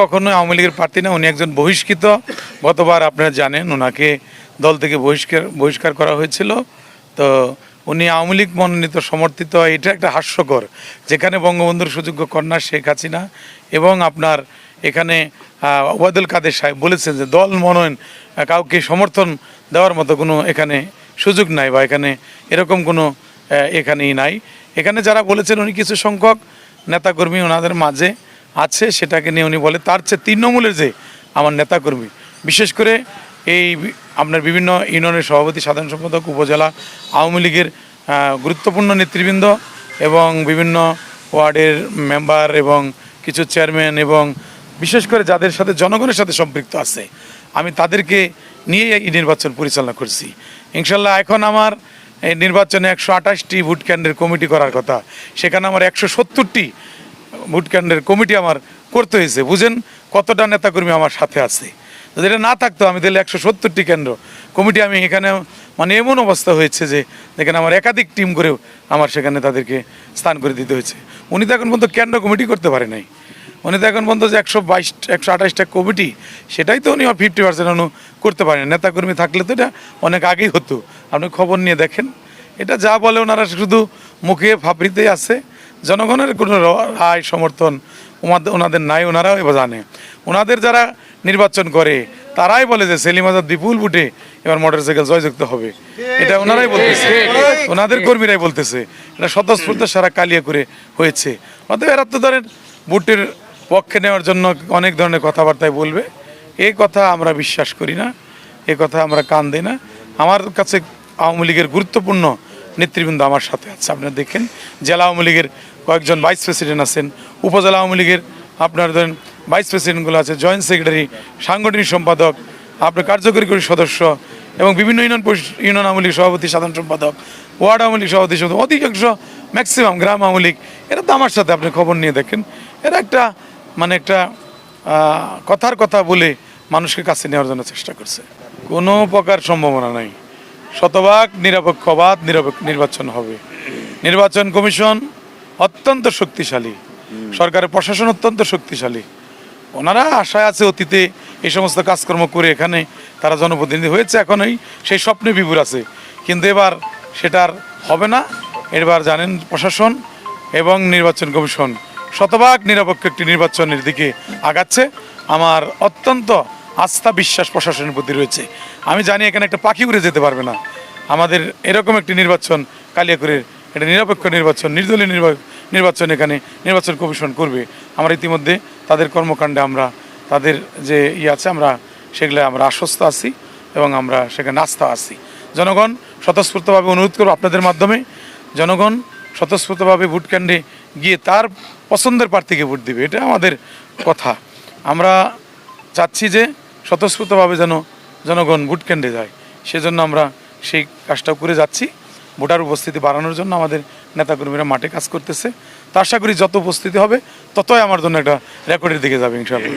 কখনোই আওয়ামী লীগের প্রার্থী না, উনি একজন বহিষ্কৃত। গতবার আপনারা জানেন ওনাকে দল থেকে বহিষ্কার বহিষ্কার করা হয়েছিল। তো উনি আওয়ামী লীগ মনোনীত, সমর্থিত, এটা একটা হাস্যকর। যেখানে বঙ্গবন্ধুর সুযোগ্য কন্যা শেখ হাসিনা এবং আপনার এখানে ওবায়দুল কাদের সাহেব বলেছেন যে দল মনোনয়ন কাউকে সমর্থন দেওয়ার মতো কোনো এখানে সুযোগ নাই বা এখানে এরকম কোনো এখানেই নাই। এখানে যারা বলেছেন উনি কিছু সংখ্যক নেতাকর্মী ওনাদের মাঝে আছে সেটাকে নিয়ে উনি বলে, তার চেয়ে তৃণমূলের যে আমার নেতাকর্মী, বিশেষ করে এই আপনার বিভিন্ন ইউনিয়নের সভাপতি, সাধারণ সম্পাদক, উপজেলা, আওয়ামী লীগের গুরুত্বপূর্ণ নেতৃবৃন্দ এবং বিভিন্ন ওয়ার্ডের মেম্বার এবং কিছু চেয়ারম্যান এবং বিশেষ করে যাদের সাথে জনগণের সাথে সম্পৃক্ত আছে, আমি তাদেরকে নিয়ে এই নির্বাচন পরিচালনা করছি। ইনশাল্লাহ এখন আমার এই নির্বাচনে একশো আঠাশটি ভোট কেন্দ্রের কমিটি করার কথা, সেখানে আমার একশো সত্তরটি ভোট কেন্দ্রের কমিটি আমার করতে হয়েছে, বুঝেন? কতটা নেতাকর্মী আমার সাথে আছে। যদি এটা না থাকতো, আমি তাহলে একশো সত্তরটি কেন্দ্র কমিটি, আমি এখানে মানে এমন অবস্থা হয়েছে যে, দেখেন আমার একাধিক টিম করেও আমার সেখানে তাদেরকে স্থান করে দিতে হয়েছে। উনি তো এখন পর্যন্ত কেন্দ্র কমিটি করতে পারে নাই। উনি তো এখন পর্যন্ত যে একশো বাইশ একশো আঠাশটা কমিটি, সেটাই তো উনি ফিফটি পার্সেন্ট অনু করতে পারেন। নেতাকর্মী থাকলে তো এটা অনেক আগেই হতো। আপনি খবর নিয়ে দেখেন। এটা যা বলে ওনারা শুধু মুখে ফাপড়িতেই আছে। জনগণের কোনো রায়, সমর্থন ওনাদের নাই ওনারাও এবার জানে। ওনাদের যারা নির্বাচন করে, তারাই বলে যে সেলিম আজাদ বিপুল বুটে এবার মোটরসাইকেল জয়যুক্ত হবে। এটা ওনারাই বলতেছে। ওনাদের কর্মীরাই বলতেছে। এটা স্বতঃস্ফূর্ত সারা কালিয়া করে হয়েছে। অতএব এরা তো ধরেন বুটের পক্ষে নেওয়ার জন্য অনেক ধরনের কথাবার্তায় বলবে। এই কথা আমরা বিশ্বাস করি না। এ কথা আমরা কান দিই না। আমার কাছে আওয়ামী লীগের গুরুত্বপূর্ণ নেতৃবৃন্দ আমার সাথে আছে। আপনারা দেখেন, জেলা আওয়ামী লীগের কয়েকজন ভাইস প্রেসিডেন্ট আছেন, উপজেলা আওয়ামী লীগের আপনার ধরেন ভাইস প্রেসিডেন্টগুলো আছে জয়েন্ট সেক্রেটারি সাংগঠনিক সম্পাদক, আপনার কার্যকরী সদস্য এবং বিভিন্ন ইউনিয়ন ইউনিয়ন আওয়ামী লীগ সভাপতি, সাধারণ সম্পাদক ওয়ার্ড আওয়ামী লীগ সভাপতি অধিকাংশ ম্যাক্সিমাম গ্রাম আওয়ামী লীগ। এরা তো আমার সাথে, আপনি খবর নিয়ে দেখেন। এরা একটা মানে একটা কথার কথা বলে মানুষকে কাছে নেওয়ার জন্য চেষ্টা করছে। কোনো প্রকার সম্ভাবনা নাই। শতভাগ নিরপেক্ষবাদ, নিরপেক্ষ নির্বাচন হবে। নির্বাচন কমিশন অত্যন্ত শক্তিশালী। সরকারের প্রশাসন অত্যন্ত শক্তিশালী। ওনারা আশায় আছে অতীতে এই সমস্ত কাজকর্ম করে এখানে তারা জনপ্রতিনিধি হয়েছে এখনই সেই স্বপ্নে বিভোর আছে। কিন্তু এবার সেটার হবে না। এবার জানেন প্রশাসন এবং নির্বাচন কমিশন শতভাগ নিরপেক্ষ একটি নির্বাচনের দিকে আগাচ্ছে। আমার অত্যন্ত আস্থা, বিশ্বাস প্রশাসনের প্রতি রয়েছে। আমি জানি এখানে একটা পাখি উড়ে যেতে পারবে না। আমাদের এরকম একটি নির্বাচন কালিয়াকুরের এটা নিরপেক্ষ নির্বাচন, নির্দলীয় নির্বা- নির্বাচন এখানে নির্বাচন কমিশন করবে। আমরা ইতিমধ্যে তাদের কর্মকাণ্ডে আমরা, তাদের যে ই আছে, আমরা সেগুলো আমরা আশ্বস্ত আছি এবং আমরা সেখানে আস্থা আছি। জনগণ স্বতঃস্ফূর্তভাবে অনুরোধ করব আপনাদের মাধ্যমে, জনগণ স্বতঃস্ফূর্তভাবে ভোট কেন্দ্রে গিয়ে তার পছন্দের প্রার্থীকে ভোট দিবে। এটা আমাদের কথা। আমরা চাচ্ছি যে স্বতঃস্ফূর্তভাবে যেন জনগণ ভোট কেন্দ্রে যায়। সেজন্য আমরা সেই কাজটাও করে যাচ্ছি। ভোটার উপস্থিতি বাড়ানোর জন্য আমাদের নেতাকর্মীরা মাঠে কাজ করতেছে। তো আশা করি যত উপস্থিতি হবে, ততই আমার জন্য একটা রেকর্ডের দিকে যাবে, ইনশাআল্লাহ।